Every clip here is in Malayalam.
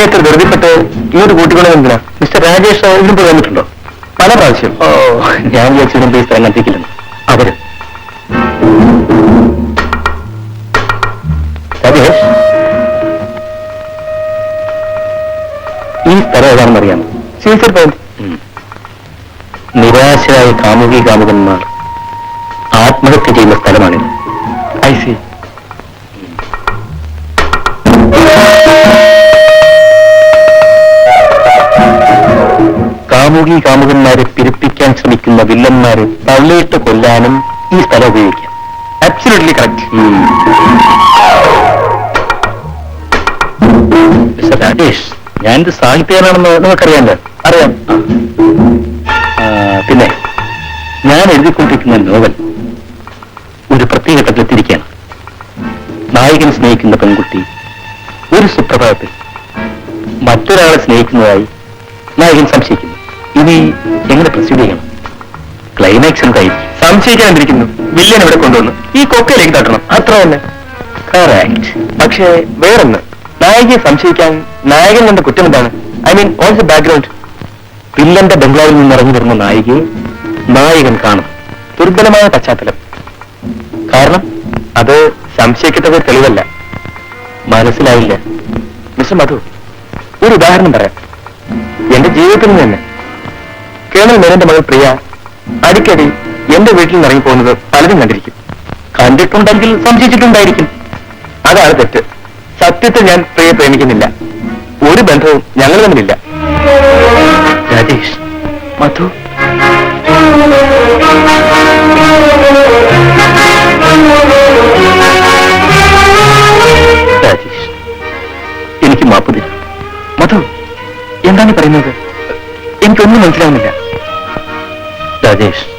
എന്നെ ഇത്ര ധൃതിപ്പെട്ട് ഒരു കൂട്ടികളെ എന്തിനാ മിസ്റ്റർ രാജേഷ് ഇതിനും പോയി വന്നിട്ടുണ്ടോ? പല പ്രാവശ്യം. ഓ. ഞാൻ വിചാരിച്ചതിനും സ്ഥലം എത്തിക്കില്ലെന്ന് അവർ രാജേഷ്. ഈ സ്ഥലം ഏതാണെന്ന് അറിയാമോ സീസർ പോയിന്റ് നിരാശരായ കാമുകി കാമുകന്മാർ. കാമുകി കാമുകന്മാരെ പിരിപ്പിക്കാൻ ശ്രമിക്കുന്ന വില്ലന്മാരെ തള്ളിയിട്ട് കൊല്ലാനും ഈ സ്ഥലം ഉപയോഗിക്കാം. അബ്സല്യൂട്ട്ലി കറക്റ്റ് മിസ്റ്റർ രാജേഷ് ഞാനിത് സാഹിത്യകാരനാണെന്ന് നിങ്ങൾക്കറിയാമല്ലോ അറിയാം. പിന്നെ ഞാൻ എഴുതിക്കൊണ്ടിരിക്കുന്ന നോവൽ ഒരു പ്രത്യേക ഘട്ടത്തിലെത്തിയിരിക്കുകയാണ് നായകൻ സ്നേഹിക്കുന്ന പെൺകുട്ടി ഒരു സുപ്രഭാതത്തിൽ മറ്റൊരാളെ സ്നേഹിക്കുന്നതായി നായകൻ സംശയിക്കുന്നു. എന്തായിരിക്കും സംശയിക്കാണ്ടിരിക്കുന്നു വില്ലൻ ഇവിടെ കൊണ്ടുവന്നു. ഈ കൊക്കയിലേക്ക് തട്ടണം. അത്ര തന്നെ. കറക്റ്റ് പക്ഷേ വേറൊന്ന്. നായികയെ സംശയിക്കാൻ നായകൻ കണ്ട കുറ്റം എന്താണ്? I mean all the background വില്ലന്റെ ബംഗ്ലാവിൽ നിന്ന് ഇറങ്ങി വരുന്ന നായികയെ നായകൻ കാണും. ദുർബലമായ പശ്ചാത്തലം. കാരണം അത് സംശയിക്കത്തക്ക തെളിവല്ല. മനസ്സിലായില്ല. മിസ്റ്റർ മധു ഒരു ഉദാഹരണം പറയാം. എന്റെ ജീവിതത്തിൽ നിന്ന് തന്നെ. കേണൽ മേനന്റെ മകൾ പ്രിയ അടിക്കടി എന്റെ വീട്ടിൽ നിന്ന് ഇറങ്ങി പോകുന്നത് പലരും കണ്ടിരിക്കും. കണ്ടിട്ടുണ്ടെങ്കിൽ സംശയിച്ചിട്ടുണ്ടായിരിക്കും. അതാണ് തെറ്റ്. സത്യത്തെ ഞാൻ പ്രിയെ പ്രേമിക്കുന്നില്ല. ഒരു ബന്ധവും ഞങ്ങൾ തമ്മിലില്ല. രാജേഷ് മധു. രാജേഷ് എനിക്ക് മാപ്പ് തരും. മധു എന്താണ് പറയുന്നത്? എനിക്കൊന്നും മനസ്സിലാവുന്നില്ല. രാജേഷ്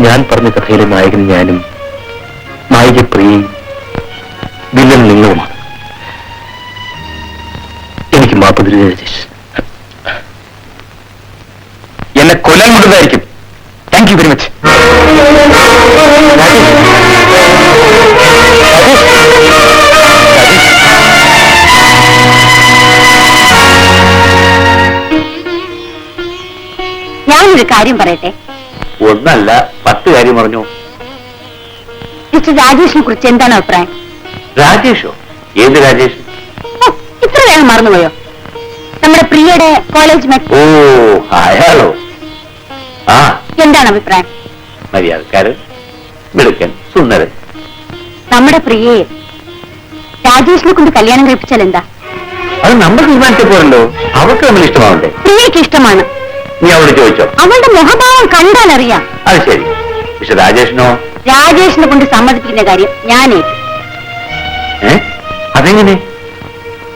ഞാൻ പറഞ്ഞ കഥയിലെ നായകൻ ഞാനും നായിക പ്രിയ വില്ലൻ നിങ്ങളുമാണ് എനിക്ക് മാപ്പ് മിസ്റ്റർ രാജേഷിനെ കുറിച്ച് എന്താണ് അഭിപ്രായം? രാജേഷോ? ഏത് രാജേഷ്? ഓ, ഇത്ര വേഗം മറന്നുപോയോ? നമ്മുടെ പ്രിയയുടെ കോളേജ് മെറ്റ് ഓ അയാളോ? ആ. എന്താണ് അഭിപ്രായം? മര്യാദക്കാരൻ മിടുക്കൻ സുന്ദരൻ. നമ്മുടെ പ്രിയയെ രാജേഷിനെ കൊണ്ട് കല്യാണം കഴിപ്പിച്ചാൽ എന്താ? അത് നമ്മൾ തീരുമാനിച്ചപ്പോഴല്ലോ അവർക്ക് നമ്മൾ ഇഷ്ടമാവണ്ടേ? പ്രിയയ്ക്ക് ഇഷ്ടമാണ്. നീ അവളോട് ചോദിച്ചോ? അവളുടെ മുഖഭാവം കണ്ടാൽ അറിയാം അത് ശരി. പക്ഷെ രാജേഷിനോ? രാജേഷിനെ കൊണ്ട് സമ്മതിപ്പിക്കുന്ന കാര്യം ഞാനേ. അതെങ്ങനെ?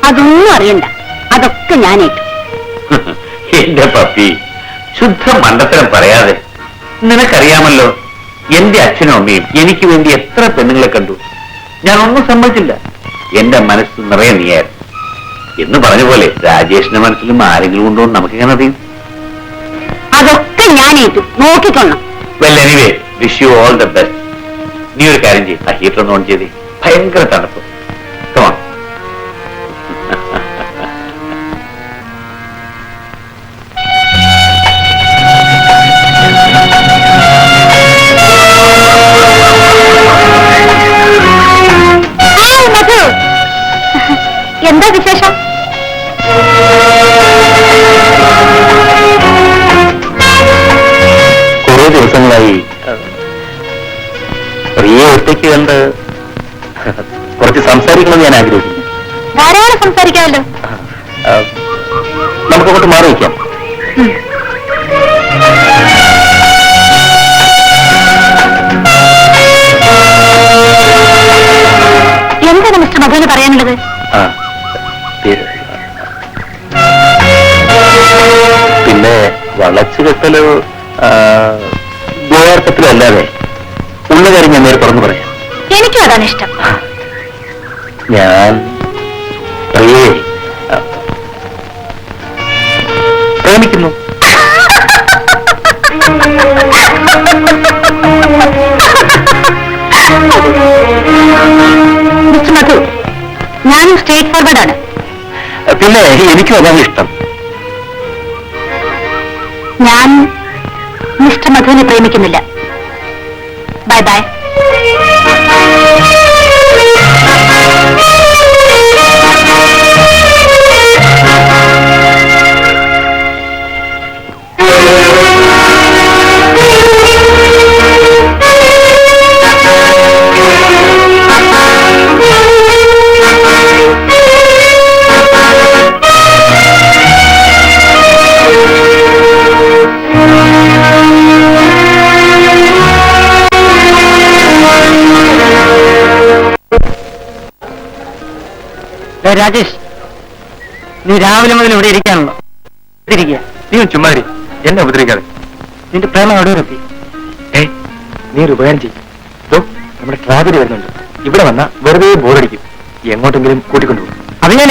അതൊന്നും അറിയണ്ട. അതൊക്കെ ഞാനേറ്റു എന്റെ പപ്പി ശുദ്ധ മണ്ടത്തരം പറയാതെ. നിനക്കറിയാമല്ലോ എന്റെ അച്ഛനും അമ്മയും എനിക്ക് വേണ്ടി എത്ര പെണ്ണുങ്ങളെ കണ്ടു. ഞാൻ ഒന്നും സമ്മതിച്ചില്ല. എന്റെ മനസ്സ് നിറയെ നീയായിരുന്നു. എന്ന് പറഞ്ഞ പോലെ രാജേഷിന്റെ മനസ്സിലും ആരെങ്കിലും ഉണ്ടോ നമുക്ക് എങ്ങനെ അറിയും? അതൊക്കെ ഞാൻ ഏറ്റു നോക്കിക്കൊള്ളാം. Well anyway wish you all the best നീ ഒരു കാര്യം ചെയ്യും. ആ ഹീറ്റർ ഒന്ന് ഓൺ ചെയ്തേ ഭയങ്കര തണുപ്പ്. ഹായ് എന്താ വിശേഷം? കുറെ ദിവസങ്ങളായി പ്രിയ ഒറ്റയ്ക്ക് കണ്ട് കുറച്ച് സംസാരിക്കണമെന്ന് ഞാൻ ആഗ്രഹിക്കുന്നു. ധാരാളം സംസാരിക്കാമല്ലോ. നമുക്ക് അങ്ങോട്ട് മാറി വയ്ക്കാം എന്താണ് മിസ്റ്റർ മധുവിന് പറയാനുള്ളത്? പിന്നെ വളച്ചുകെട്ടലോ ഗോവാർത്ഥത്തിലോ അല്ലാതെ ഉള്ള കാര്യം ഞാൻ നേരെ തുറന്നു പറയാം. എനിക്കും അതാണ് ഇഷ്ടം. ഞാൻ പ്രിയേ പ്രേമിക്കുന്നു. മിസ്റ്റർ മധു ഞാനും സ്ട്രേറ്റ് ഫോർവേഡ് ആണ്. പിന്നെ എനിക്കും അതാണ് ഇഷ്ടം. ഞാൻ മിസ്റ്റർ മധുവിനെ പ്രേമിക്കുന്നില്ല. 拜拜。രാജേഷ് നീ രാവിലെ മുതൽ ഇവിടെ ഇരിക്കാനുള്ളോ ഇരിക്കുക. നീ ചുമ്മാരി എന്നെ ഉപദ്രവിക്കാതെ. നിന്റെ പ്രേമം അവിടെ എത്തി ഏയ് നീ ഒരു ഉപകാരം ചെയ്യും. നമ്മുടെ ട്രാവലി വരുന്നുണ്ട്. ഇവിടെ വന്ന വെറുതെ ബോറടിക്കും എങ്ങോട്ടെങ്കിലും കൂട്ടിക്കൊണ്ടുപോകും. അത് ഞാൻ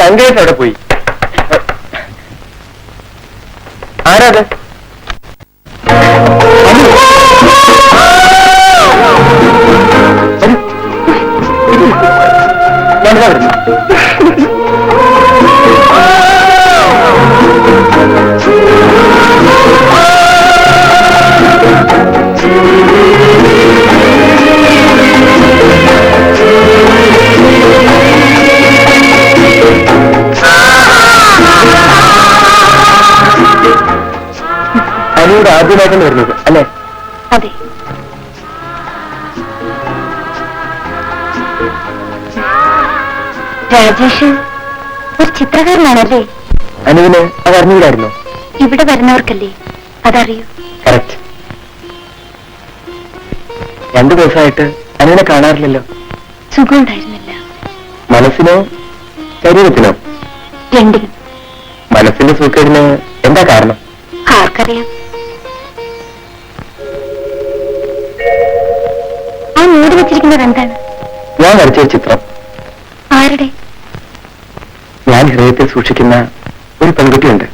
ഈ അവിടെ പോയി. ആരാത്? രാജേഷ് ഒരു ചിത്രകാരനാണല്ലേ? അനുവിന് അത് അറിഞ്ഞില്ലായിരുന്നോ? ഇവിടെ വരുന്നവർക്കല്ലേ? അതറിയൂ. കറക്റ്റ് രണ്ടു ദിവസമായിട്ട് അനുവിനെ കാണാറില്ലല്ലോ. സുഖമുണ്ടായിരുന്നില്ല. മനസ്സിനോ ശരീരത്തിനോ? രണ്ടിനും. മനസ്സിന്റെ സുഖത്തിന് എന്താ കാരണം? ആർക്കറിയാം. വെച്ചിരിക്കുന്നത് എന്താണ്? ഞാൻ വരച്ച ചിത്രം. ആരുടെ? ഞാൻ ഹൃദയത്തിൽ സൂക്ഷിക്കുന്ന ഒരു പെൺകുട്ടിയുണ്ട്.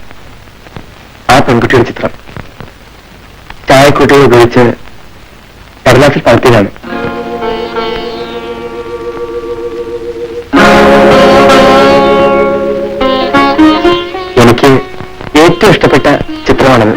ആ പെൺകുട്ടിയുടെ ചിത്രം. ചായക്കൂട്ടികൾ ഉപയോഗിച്ച് കടലാസിൽ പകർത്തിയതാണ് എനിക്ക് ഏറ്റവും ഇഷ്ടപ്പെട്ട ചിത്രമാണത്.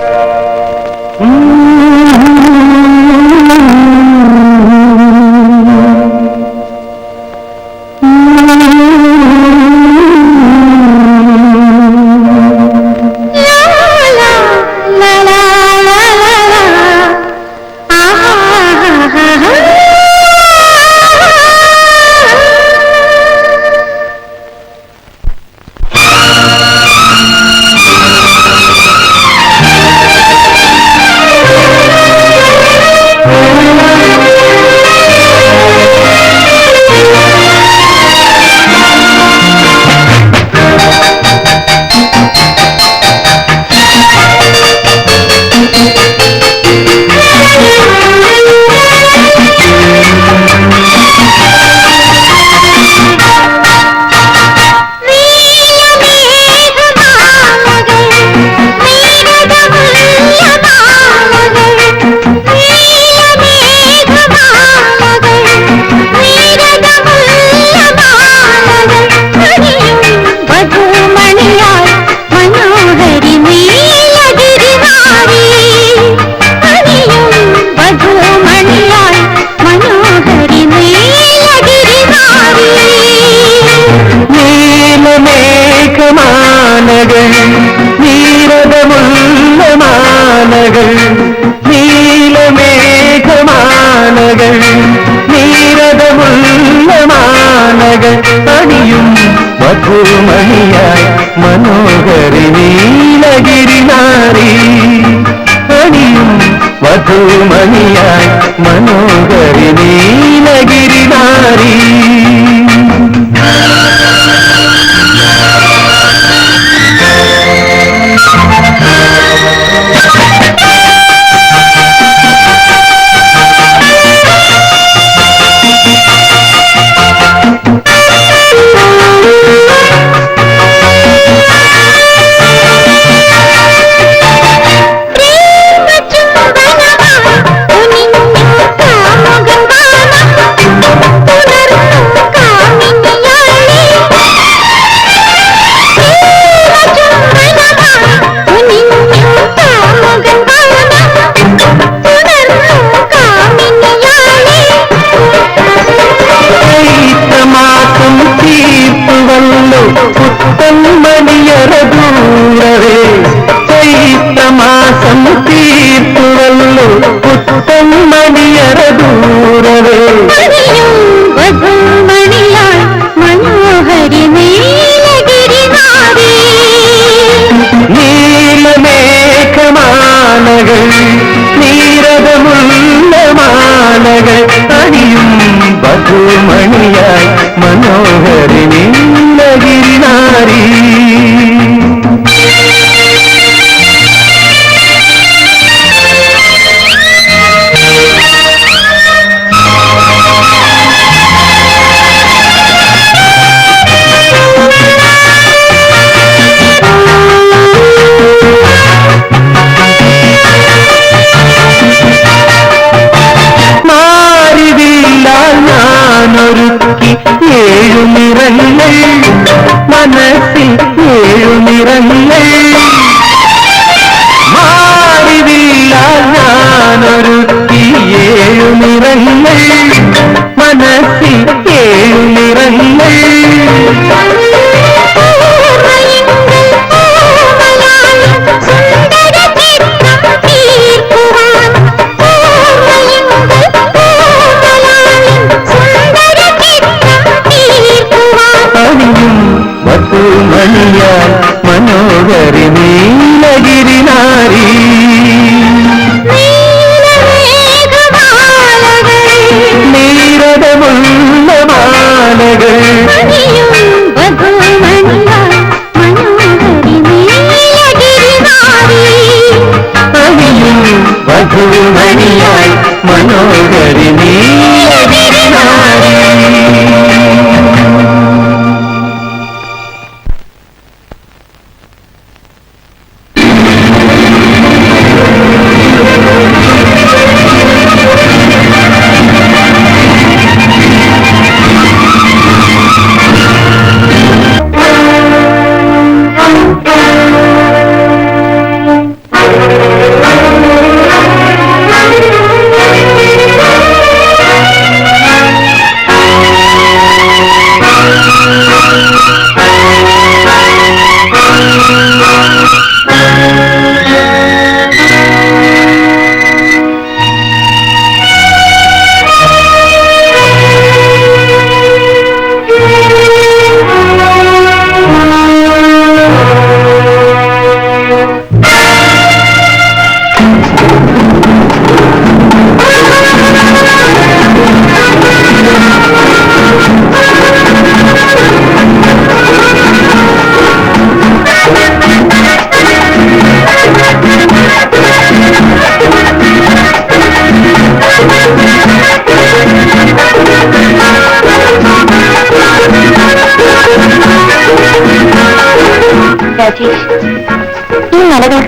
Hum. ഏഴു നിറങ്ങൾ മനസ്സിൽ ഏഴു നിറങ്ങൾ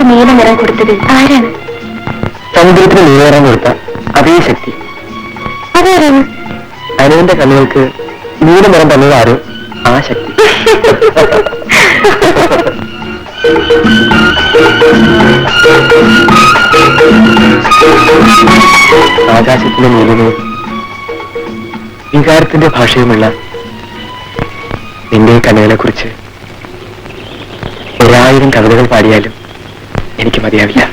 മലകൾക്ക് നീല നിറം കൊടുത്തത് ആരാണ്? സമുദ്രത്തിന് നിറം കൊടുത്ത അതേ ശക്തി. അതാരാണ്? അനുവിന്റെ കണ്ണുകൾക്ക് നീല നിറം തന്നത് ആരോ? ആ ശക്തി. ആകാശത്തിന്റെ നീലവും വികാരത്തിന്റെ ഭാഷയുമുള്ള നിന്റെ കണ്ണുകളെ കുറിച്ച് ഒരായിരം കവിതകൾ പാടിയാലും എനിക്ക് മതിയാവില്ല.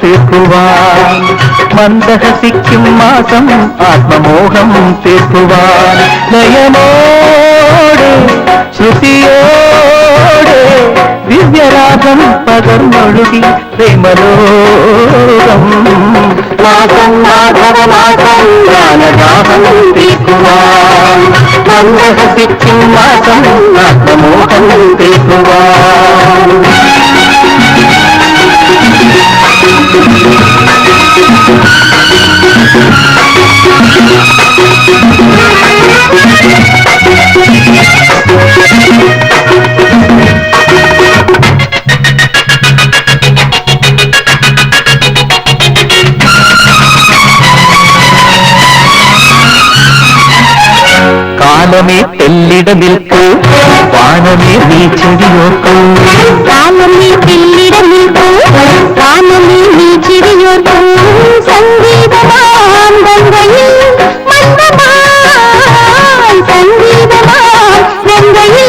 ഗാനദാഹം തീർക്കുവാൻ മന്ദഹസിക്കും മാസം ആത്മമോഹം തീർക്കുവാൻ നയമോടെ ശ്രുതിയോടെ ദിവ്യരാഗം പകർന്നൊഴുകി പ്രേമലോകം മാസം മാധവ മാസം ഗാനദാഹം തീർക്കുവാൻ മന്ദഹസിക്കും മാസം ആത്മമോഹം காலமே பெல்லிட நிற்கு வானமே நீ செடியோக்கு காலமே பெல்லிட நிற்கு வானமே நீ ചിരിയോർക്കൂ സംഗീതമാം ഗംഗയിൽ ഗംഗയിൽ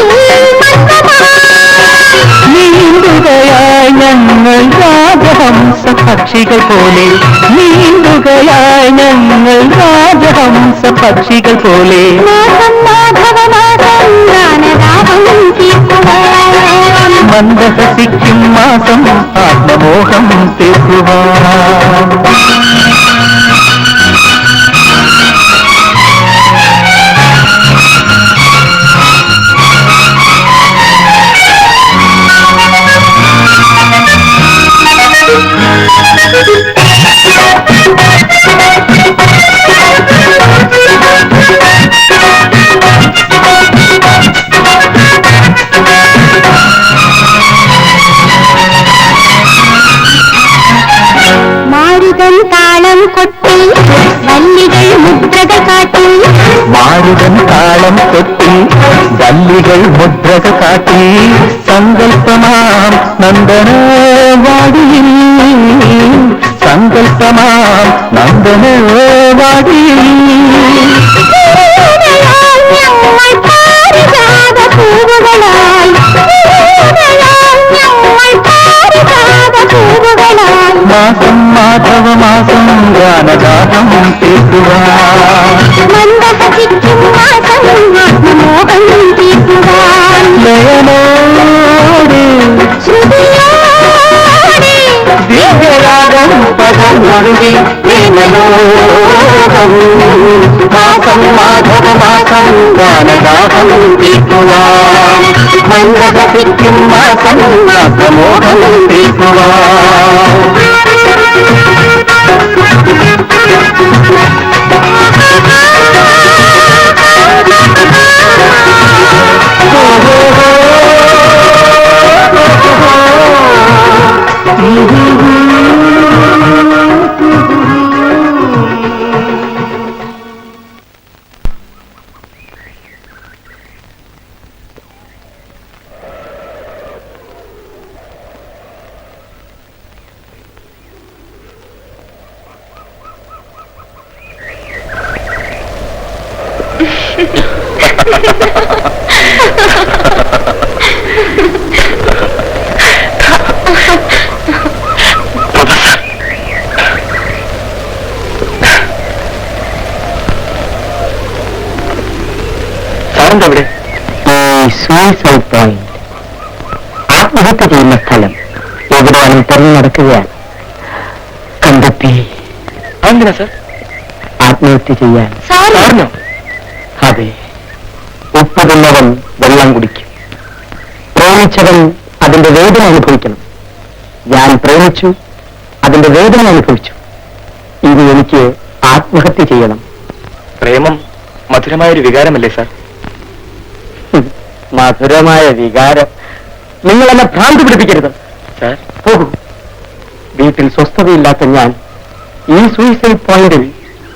ഞങ്ങൾ രാജഹംസ പക്ഷികൾ പോലെ നീന്തുകയായി ഞങ്ങൾ രാജഹംസ പക്ഷികൾ പോലെ മാധവ മാധവ മന്ദഹസിക്കും മാസം ആത്മമോഹം തീർക്കുവാൻ அல்லிகள் முற்றக காட்டி சங்கல்பமாம் நந்தன வாடியில். சங்கல்பமாம் நந்தன வாடியில். மாசம் மாதவ மாசம் கானகானம் பேசுவார். പകർന്നൊഴുകി പ്രേമലോകം മാസം മാധവ മാസം ഗാനദാഹം തീർക്കുവാൻ മന്ദഹസിക്കും മാസം ആത്മമോഹം തീർക്കുവാൻ സാറിന്റെ എവിടെ സൂയിസൈഡ് പോയിന്റ് ആത്മഹത്യ ചെയ്യുന്ന സ്ഥലം. എവിടെയാണ് തെരഞ്ഞു നടക്കുകയാണ്. കണ്ടെത്തി. സർ? ആത്മഹത്യ ചെയ്യാൻ. സാറിനോ? അതെ. ഉപ്പ് തിന്നവൻ വെള്ളം കുടിക്കും. പ്രേമിച്ചവൻ അതിന്റെ വേദന അനുഭവിക്കണം. ഞാൻ പ്രേമിച്ചു അതിന്റെ വേദന അനുഭവിച്ചു. ഇനി എനിക്ക് ആത്മഹത്യ ചെയ്യണം. പ്രേമം മധുരമായ ഒരു വികാരമല്ലേ സാർ? മധുരമായ വികാരം. നിങ്ങൾ എന്നെ ഭ്രാന്തി പിടിപ്പിക്കരുത്. സാർ. പോകൂ വീട്ടിൽ സ്വസ്ഥതയില്ലാത്ത ഞാൻ ഈ സൂയിസൈഡ് പോയിന്റിൽ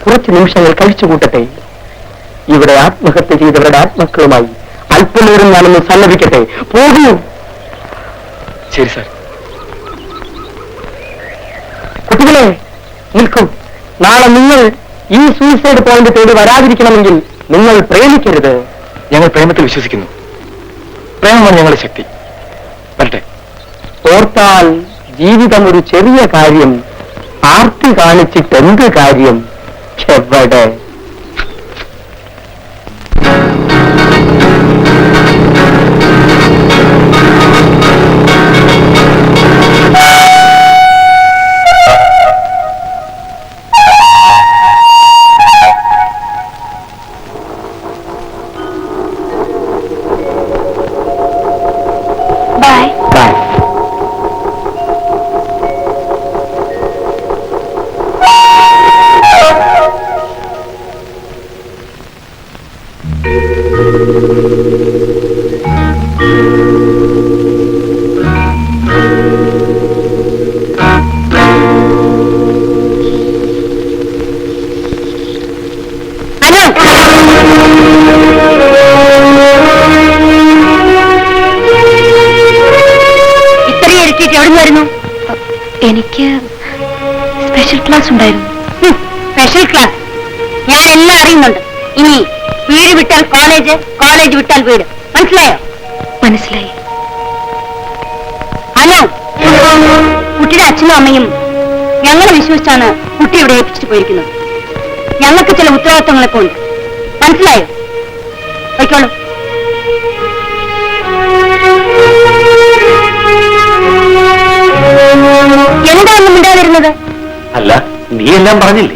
കുറച്ച് നിമിഷങ്ങൾ കഴിച്ചു കൂട്ടട്ടെ. ഇവിടെ ആത്മഹത്യ ചെയ്തവരുടെ ആത്മാക്കളുമായി അല്പനേരം ഞാനൊന്ന് സന്നദ്ധിക്കട്ടെ. പോകൂ. ശരി സാർ. കുട്ടികളെ നിൽക്കൂ. നാളെ നിങ്ങൾ ഈ സൂയിസൈഡ് പോയിന്റ് തേടി വരാതിരിക്കണമെങ്കിൽ നിങ്ങൾ പ്രേമിക്കരുത്. ഞങ്ങൾ പ്രേമത്തിൽ വിശ്വസിക്കുന്നു. പ്രേമമാണ് ഞങ്ങളുടെ ശക്തി. വരട്ടെ. ഓർത്താൽ ജീവിതം ഒരു ചെറിയ കാര്യം ആർത്തി കാണിച്ചിട്ട് എന്ത് കാര്യം? എവിടെ? എനിക്ക് സ്പെഷ്യൽ ക്ലാസ് ഉണ്ടായിരുന്നു. സ്പെഷ്യൽ ക്ലാസ് ഞാൻ എല്ലാം അറിയുന്നുണ്ട്. ഇനി വീട് വിട്ടാൽ കോളേജ് കോളേജ് വിട്ടാൽ വീട്. മനസ്സിലായോ? മനസ്സിലായി. ഹലോ. കുട്ടിയുടെ അച്ഛനും അമ്മയും ഞങ്ങളെ വിശ്വസിച്ചാണ് കുട്ടി ഇവിടെ ഏൽപ്പിച്ചിട്ട് പോയിരിക്കുന്നത്. ഞങ്ങൾക്ക് ചില ഉത്തരവാദിത്തങ്ങളൊക്കെ ഉണ്ട്. മനസ്സിലായോ? വയ്ക്കോളൂ അല്ല നീ എല്ലാം പറഞ്ഞില്ലേ?